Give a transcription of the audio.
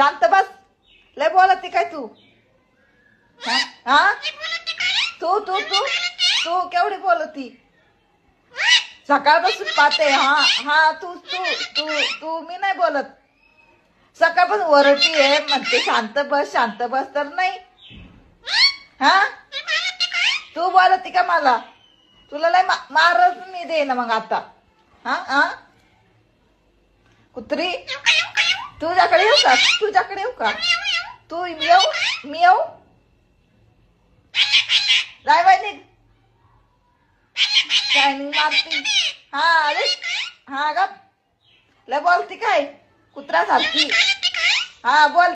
शांत बस. लय बोलत काय तू? हा? तू तू तू तू केवढी बोलती? सकाळपासून पाहते. हा हा तू तू तू तू मी नाही बोलत. सकाळपासून ओरडती आहे. म्हणते शांत बस शांत बस तर नाही. हा? तू बोलती का मला? तुला लय मारच मी दे मग आता. हा हा? कुत्री? तुझ्याकडे येऊ का? तुझ्याकडे येऊ का? तू मी येऊ मी येऊ? जाय बाई निघ शायनिंग मारती? हा अरे. हा ग लय बोलती काय? कुत्र्यासारखी हा बोल.